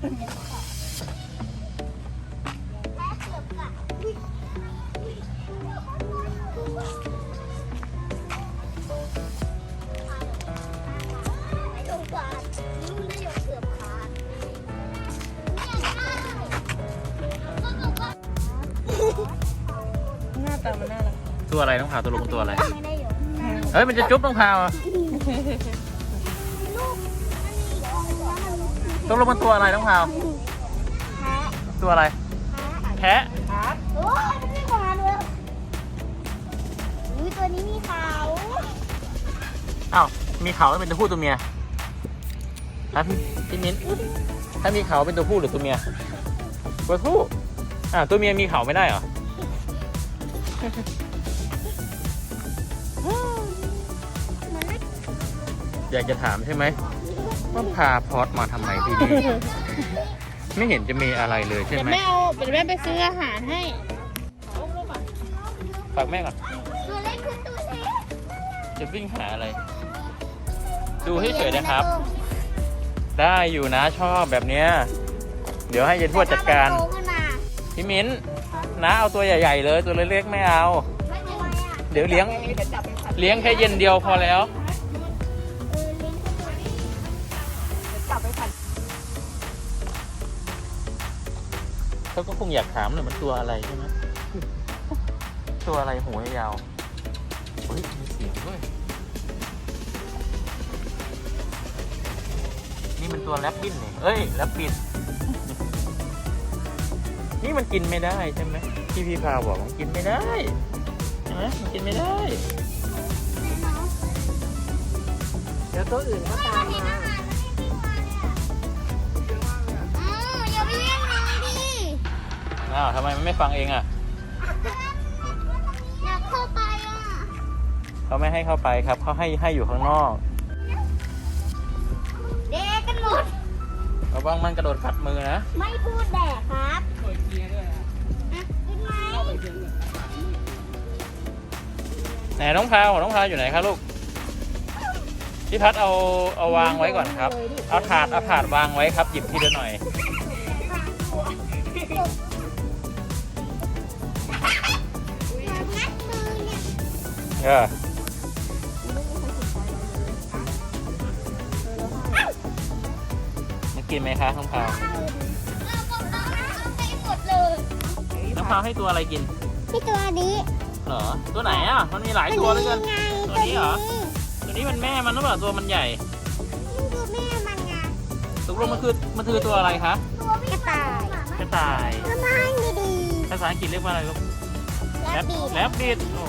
หน้าตามันน่ารักตัวอะไรน้องพาวตัวลงตัวอะไรไม่ได้อยู่เฮ้ย มันจะจุ๊บน้องพาวอะ ตัวลงมันตัวอะไรน้องพาวแพ้ตัวอะไร แพะโอ้ยมันไม่หวานเลยอุ้ยตัวนี้มีเขาอ้าวมีเขาแล้วเป็นตัวผู้ตัวเมียครับพี่พี่มิ้นถ้ามีเขาเป็นตัวผู้หรือตัวเมียตัวผู้อ่าตัวเมียมีเขาไม่ได้เหรอมันไม่อยากจะถามใช่ไหม ว่าพาพอดมาทำไมที่นี่ ไม่เห็นจะมีอะไรเลยใช่เดี๋ยวไหมแม่เอาเดี๋ยวแม่ไปซื้ออาหารให้ ฝากแม่ก่อน ตัวเล็กขึ้นตัวเล็กจะวิ่งหาอะไร ดูให้เฉยๆนะครับ ได้อยู่นะชอบแบบเนี้ย เดี๋ยวให้เย็นพวดจัดการแต่ถ้มันโตขึ้นมาพี่มิ้นนะเอาตัวใหญ่ ๆ เลยตัวเล็กๆไม่เอา ไม่ทำไมอะเดี๋ยวเลี้ยง เลี้ยงแค่เย็นเดียวพอแล้ว เขาก็คงอยากถามเลยมันตัวอะไรใช่ไหมตัวอะไรหัวยาวเฮ้ยมีเสียงด้วยนี่มันตัวแรปบินนี่เอ้ยแรปบินนี่มันกินไม่ได้ใช่ไหมที่พี่พาบอกมันกินไม่ได้ใช่ไหมมันกินไม่ได้ เดี๋ยวตัวอื่นก็ตามมา อ้าวทำไมมันไม่ฟังเองอะอยากเข้าไปอะเขาไม่ให้เข้าไปครับเขาให้ให้อยู่ข้างนอกเด็กกันหมดระวังมันกระโดดกัดมือนะไม่พูดแดกครับอะกินไหมไหนน้องพาวน้องพาวอยู่ไหนครับลูกพี่พัดเอาเอาวางไว้ก่อนครับ เอาถาดเอาถาดวางไว้ครับหยิบทีละหน่อย ออมันกินไหมคะน้องพาวเราก็เอาไปหมดเลยน้องพาวให้ตัวอะไรกิน พี่ตัวนี้เหรอ ตัวไหนอะ มันมีหลายตัวเหลยกันไงตัวนี้เหรอ ตัวนี้มันแม่มันหรือเปล่าตัวมันใหญ่ตัวแม่มันไงตกลงมันคือมันคือตัวอะไรคะตัวกระต่ายกระต่ายทำไมไม่ดีภาษาอังกฤษเรียกว่าอะไรลูกแล้บีแลบบิดโอ้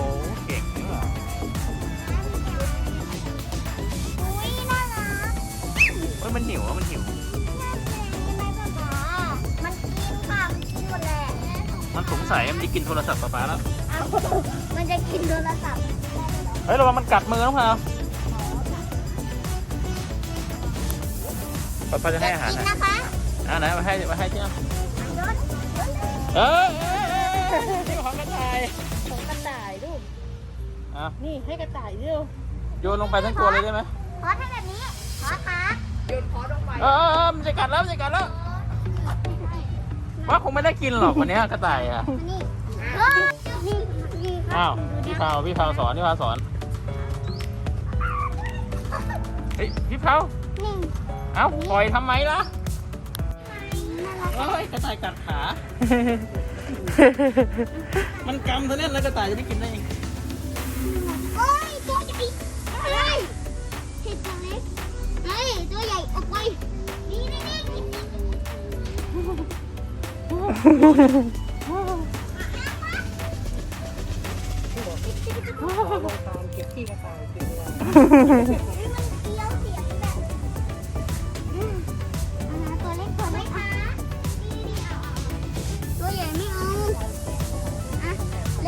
มันหิวอะมันหิว มันกินค่ะมันกินหมดแหละมันสงสัยมันจะกินโทรศัพท์ป๊าป๊าแล้ว เอามันจะกินโทรศัพท์เฮ้ยระวังมันกัดมือน้องพาวป๊าป๊าจะให้อาหารกินนะนะคะอ่าไหนมาให้มาให้ที่อะยศเออเออเออนี่ของกระต่ายของกระต่ายลูก อะนี่ให้กระต่ายเร็วโยนลงไปทั้งตัวเลยได้ไหมขอถ้าแบบนี้ขอขา โยนพอลงไปเออเออเออมันจะกัดแล้วมันจะกัดแล้วว่าคงไม่ได้กินหรอกวันเนี้ยกระต่ายอะนี่เฮ้ยนี่นี่ครับอ้าวพี่พาวพี่พาวสอนพี่พาวสอนเฮ้ยพี่พาวนี่เอ้าปล่อยทำไมล่ะน่ารักเอ้ยกระต่ายกัดขา มันกำเท่านั้นแล้วกระต่ายจะไม่กินได้ยัง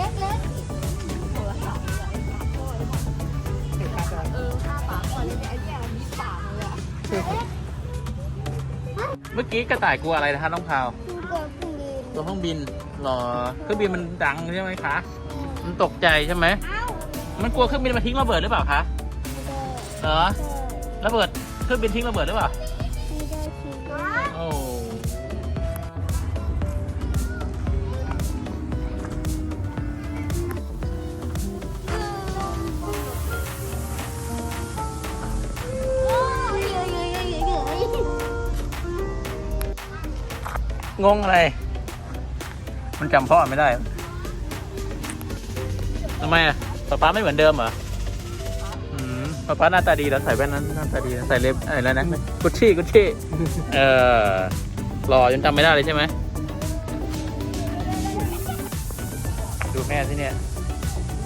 ล็กเออข้าปากก่อนเลยไอ้เนี่ยมันมีปากเลยอะเล็กเมื่อกี้กระต่ายกลัวอะไรนะคะน้องพาว ตัวเครื่องบินหรอเครื่องบินมันดังใช่ไหมคะ มันตกใจใช่ไหม มันกลัวเครื่องบินมาทิ้งระเบิดหรือเปล่าคะเหรอระเบิดเครื่องบินทิ้งระเบิดหรือเปล่าโอ้งงอะไร มันจำพ่อไม่ได้ทำไมอะป๊าป๊าไม่เหมือนเดิมเหรออืมป๊าป๊าหน้าตาดีแล้วใส่แว่นนั้นหน้าตาดีนะใส่เล็บอะไรแล้วนะกุชชี่กุชชี่เออหล่อจนจำไม่ได้เลยใช่ไหมดูแม่ที่เนี่ย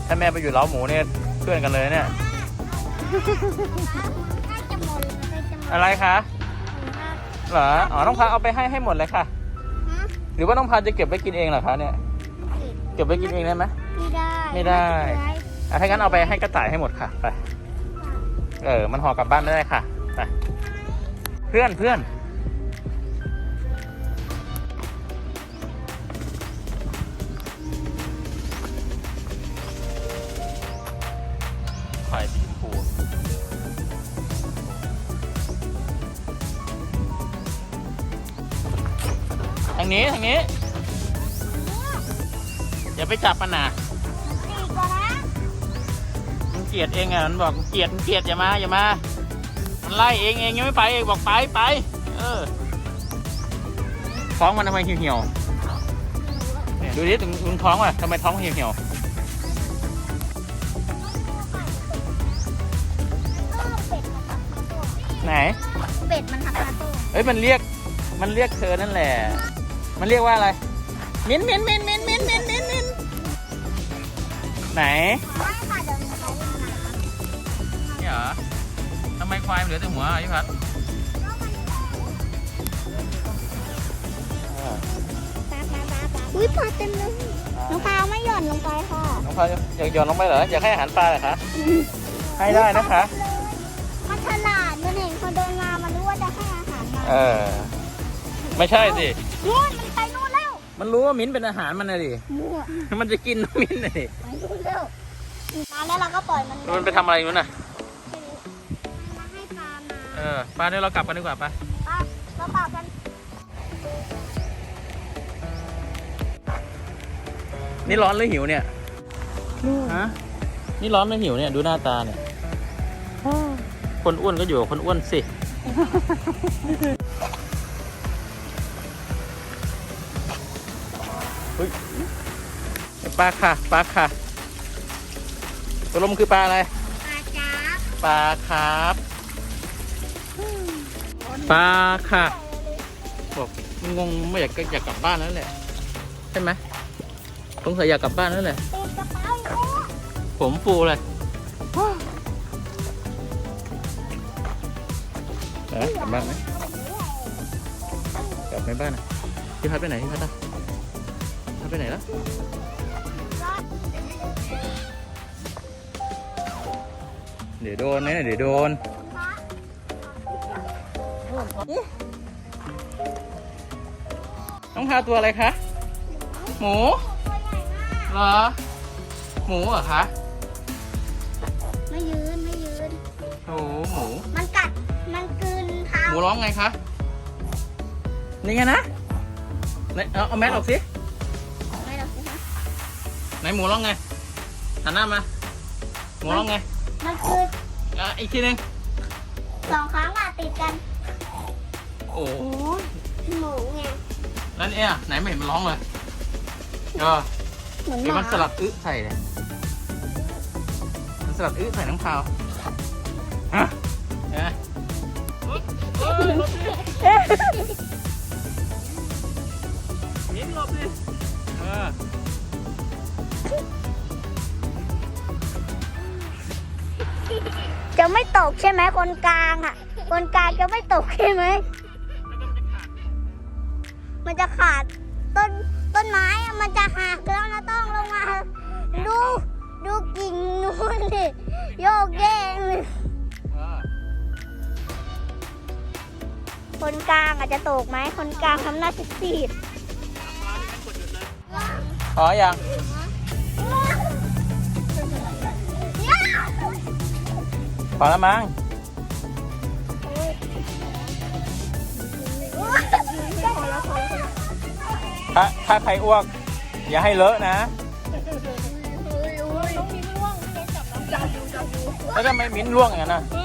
ถ้าแม่ไปอยู่เล้าหมูเนี่ยเพื่อนกันเลยเนี่ยใกล้จะหมดใกล้จะหมดอะไรคะฮะเหรออ๋อน้องพาเอาไปให้ให้หมดเลยค่ะ หรือว่าน้องพาจะเก็บไว้กินเองเหรอคะเนี่ย เก็บไว้กินเองได้ไหมไม่ได้ไม่ได้อะถ้างั้นเอาไปให้กระต่ายให้หมดค่ะ ไป เออ มันห่อกลับบ้านไม่ได้ค่ะ ไป เพื่อนเพื่อนางนี้ทางนี้อย่าไปจับมันนะตีก่อนนะมันเกลียดเองอะมันบอกมันเกลียดมันเกลียดอย่ามาอย่ามา มันไล่เองเองยังไม่ไปเองบอกไปไปเออท้องมันทำไมเหี่ยวๆเนี่ยดูดิถึงถึงท้องว่ะทำไมท้องมันเหี่ยวก็เป็ดมันทำมาตัวๆไหน เป็ดมันทำมาตัวเอ้ยมันเรียกมันเรียกเธอนั่นแหละ มันเรียกว่าอะไร มิ้นมิ้นมิ้นมิ้นมิ้นมิ้นมิ้นมิ้นไหนไม่ค่ะเดี๋ยวหนูไปเล่นน้ำนี่เหรอทำไมควายมันเหลือแต่หัวอะพี่พัดปลาปลาปลาปลาอุ้ยปลาเต็มเลยน้องปลาไม่หย่อนลงไปค่ะน้องพาอยากโยนลงไปเหรออยากให้อาหารปลาเหรอคะให้ได้นะคะ มันฉลาดมันเห็นคนเดินมามันรู้ว่าจะให้อาหารมันเออ ไม่ใช่สิ นู่น มันไปนู่นแล้วมันรู้ว่ามิ้นเป็นอาหารมันนะดิ มั่วมันจะกินมิ้นนะดิไปนู่นแล้วมาแล้วเราก็ปล่อยมันมันไปทำอะไรอยู่น่ะ มาให้ปลามาเออปลาเดี๋ยวเรากลับกันดีกว่าปะปลาเราปลากันนี่ร้อนหรือหิวเนี่ยฮะ นี่ร้อนหรือหิวเนี่ยดูหน้าตาเนี่ย คนอ้วนก็อยู่กับคนอ้วนสิ ฮ้ยปลาค่ะปลาค่ะตัวลมนคือปลาอะไร ปลาจ้าบปลาครับ ปลาค่ะ บอกมันงงไม่อยากอยากกลับบ้านแล้วแหละใช่ไหมสงสัยอยากกลับบ้านแล้วแหละตีกระเป๋าอยู่ผมฟูเลยเออกลับบ้านไหมกลับไหมบ้านอะพี่พัดไปไหนพี่พัดอะพัด ไปไหนแล้วเดี๋ยวโดนนะเดี๋ยวโดนน้องพาตัวอะไรคะ หมูตัวใหญ่มากเหรอ หมูเหรอคะ ไม่ยืน ไม่ยืน โอ้หมู มันกัด มันกลืนเท้าหมูร้องไงคะ นี่ไงนะไหนเอาเอาแมสออกสิ ไหนหมูร้องไงหันหน้ามา หมูร้องไงมันกลืนอะอีกทีหนึงสองครั้งอะติดกันโอ้หมูไงแล้วเนี่ยไหนไม่เห็นมันร้องเลยเออเหมือนหเดี๋ยวมามันสลัดอึใส่เลยมันสลัดอึใส่น้องพาวฮะเห็นไหมเอ้ยหลบดิมิ้นหลบดิเออ ไม่ตกใช่ไหมคนกลางอะ คนกลางจะไม่ตกใช่ไหม มันจะขาดต้นต้นไม้อะมันจะหักแล้วนะต้องลงมา ดูดูกิ่งนู้นดิโยกเยกเลยคนกลางอาจจะตกไหมคนกลางทำหน้าซีดพอยัง พอแล้วมั้งถ้าถ้าใครอ้วก อย่าให้เลอะนะแล้วทำไมมิ้นร่วงอย่างนั้นนะอืม